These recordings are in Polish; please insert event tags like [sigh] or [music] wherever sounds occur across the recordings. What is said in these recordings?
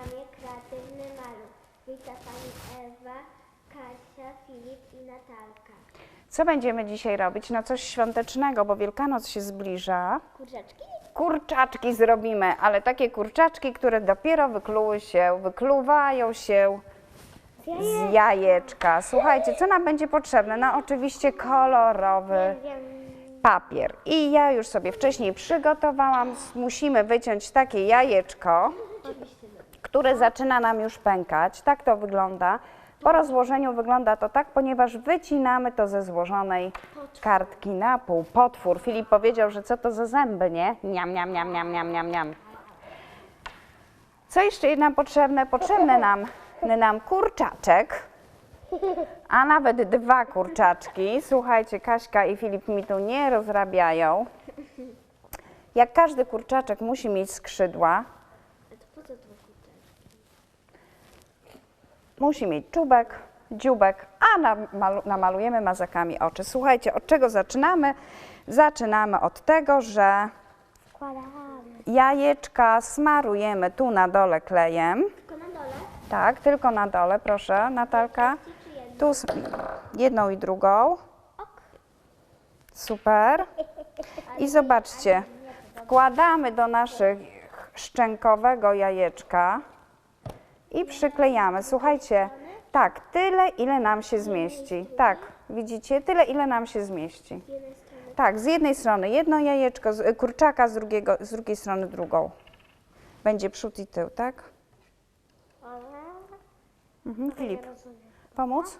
kreatywny maluch. Wita pani Ewa, Kasia, Filip i Natalka. Co będziemy dzisiaj robić? No coś świątecznego, bo Wielkanoc się zbliża. Kurczaczki? Kurczaczki zrobimy, ale takie kurczaczki, które dopiero wykluły się, wykluwają się z jajeczka. Słuchajcie, co nam będzie potrzebne? No oczywiście kolorowy papier. I ja już sobie wcześniej przygotowałam. Musimy wyciąć takie jajeczko, które zaczyna nam już pękać. Tak to wygląda. Po rozłożeniu wygląda to tak, ponieważ wycinamy to ze złożonej kartki na pół. Potwór. Filip powiedział, że co to za zęby, nie? Niam, niam, niam, niam, niam, niam, niam. Co jeszcze nam potrzebne? Potrzebny nam, [laughs] nam kurczaczek, a nawet dwa kurczaczki. Słuchajcie, Kaśka i Filip mi tu nie rozrabiają. Jak każdy kurczaczek musi mieć skrzydła, A to po co to kurczaczki? Musi mieć czubek, dziubek, a namalu- namalujemy mazakami oczy. Słuchajcie, od czego zaczynamy? Zaczynamy od tego, że jajeczka smarujemy tu na dole klejem. Tylko na dole? Tak, tylko na dole, proszę, Natalka. Tu jedną i drugą. Super. [laughs] I zobaczcie, wkładamy do naszych szczękowego jajeczka i przyklejamy. Słuchajcie, tak, tyle ile nam się zmieści. Tak, widzicie, tyle ile nam się zmieści. Tak, z jednej strony jedno jajeczko, z, y, kurczaka, z, drugiego, z drugiej strony drugą. Będzie przód i tył, tak? Mhm, Filip, pomóc?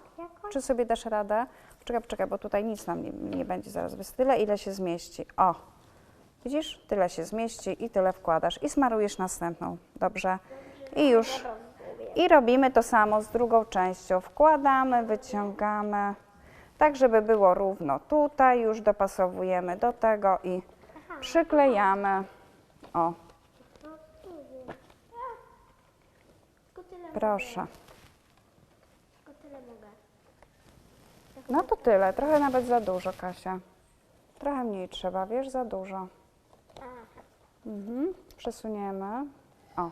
Czy sobie dasz radę? Poczekaj, poczekaj, bo tutaj nic nam nie, nie będzie zaraz. Jest tyle, ile się zmieści. O, widzisz? Tyle się zmieści i tyle wkładasz. I smarujesz następną. Dobrze? I już. I robimy to samo z drugą częścią. Wkładamy, wyciągamy, tak żeby było równo. Tutaj już dopasowujemy do tego i przyklejamy. O, proszę. No to tyle. Trochę nawet za dużo, Kasia. Trochę mniej trzeba, wiesz, za dużo. Mhm. Przesuniemy. O,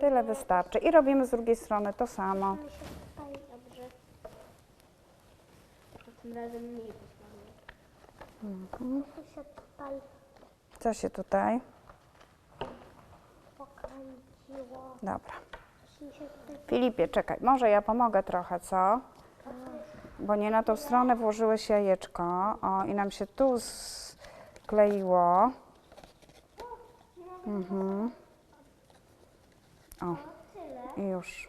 tyle wystarczy. I robimy z drugiej strony to samo. Dobrze. Tym razem mniej. Mhm. Tu się tutaj Co się tutaj? pokręciło. Dobra. Mi się tutaj Filipie, czekaj, może ja pomogę trochę, co? Bo nie na tą stronę włożyłeś jajeczko. O, i nam się tu skleiło. Mhm. O, i już.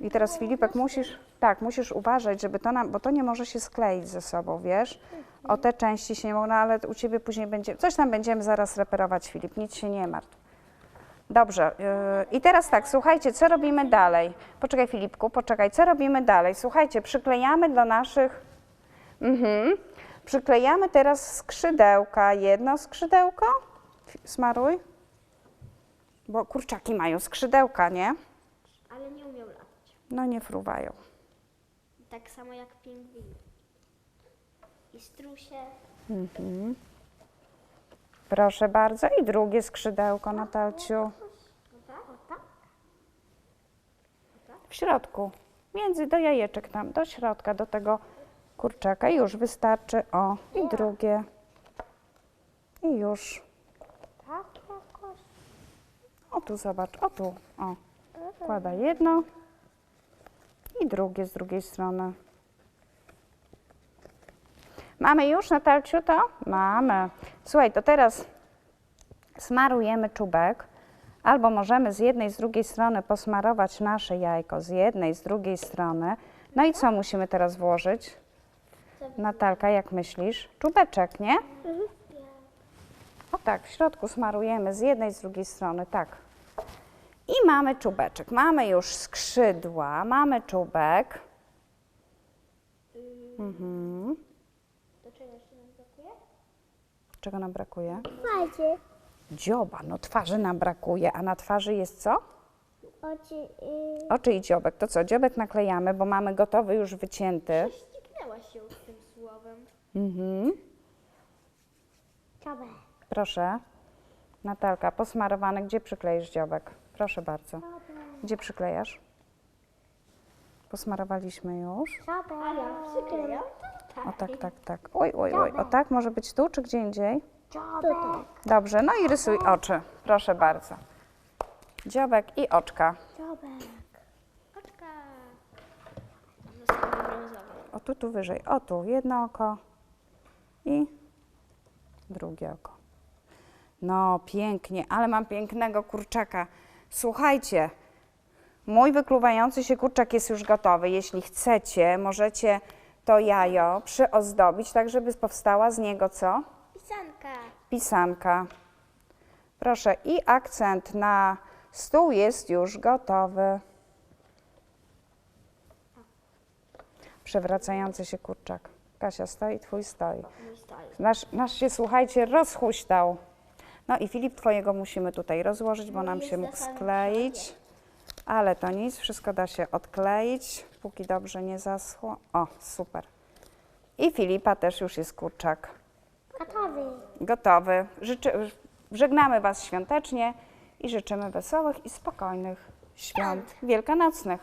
I teraz Filipek musisz, tak, musisz uważać, żeby to nam, bo to nie może się skleić ze sobą, wiesz? O te części się nie mogą, no ale u Ciebie później będzie, coś tam będziemy zaraz reperować, Filip, nic się nie martw. Dobrze. yy, I teraz tak, słuchajcie, co robimy dalej? Poczekaj, Filipku, poczekaj, co robimy dalej? Słuchajcie, przyklejamy do naszych. Mhm. Przyklejamy teraz skrzydełka. Jedno skrzydełko. Smaruj. Bo kurczaki mają skrzydełka, nie? Ale nie umiał latać. No nie fruwają. Tak samo jak pingwin. I strusie. Proszę bardzo. I drugie skrzydełko, Natalciu. Tak? O tak? W środku. Między do jajeczek tam, do środka, do tego kurczaka. Już wystarczy. O, i drugie. I już. Tak. O tu zobacz, o tu. O. Wkłada jedno i drugie z drugiej strony. Mamy już, Natalciu, to? Mamy. Słuchaj, to teraz smarujemy czubek. Albo możemy z jednej, z drugiej strony posmarować nasze jajko z jednej, z drugiej strony. No i co musimy teraz włożyć? Natalka, jak myślisz? Czubeczek, nie? O tak, w środku smarujemy z jednej, z drugiej strony, tak. I mamy czubeczek. Mamy już skrzydła, mamy czubek. Mhm. Do czego jeszcze nam brakuje? Czego nam brakuje? Fajcie. Dzioba, no twarzy nam brakuje, a na twarzy jest co? Oczy y, Oczy i dziobek. To co, dziobek naklejamy, bo mamy gotowy już wycięty. Ścignęłaś się z tym słowem. Mhm. Czabę. Proszę. Natalka, posmarowany, gdzie przykleisz dziobek? Proszę bardzo. Gdzie przyklejasz? Posmarowaliśmy już. A ja przyklejam? O tak, tak, tak. Oj, oj, oj. O tak, może być tu czy gdzie indziej? Dobrze, no i rysuj oczy. Proszę bardzo. Dziobek i oczka. Dziobek. Oczka. O tu, tu wyżej. O tu, jedno oko i drugie oko. No, pięknie, ale mam pięknego kurczaka. Słuchajcie, mój wykluwający się kurczak jest już gotowy. Jeśli chcecie, możecie to jajo przyozdobić, tak żeby powstała z niego co? Pisanka. Pisanka. Proszę, i akcent na stół jest już gotowy. Przewracający się kurczak. Kasia stoi, twój stoi. Nasz, nasz się, słuchajcie, rozhuśtał. No i Filip, twojego musimy tutaj rozłożyć, bo nam się mógł skleić. Ale to nic, wszystko da się odkleić, póki dobrze nie zaschło. O, super. I Filipa też już jest kurczak Gotowy. gotowy. Życzy, żegnamy Was świątecznie i życzymy wesołych i spokojnych świąt wielkanocnych.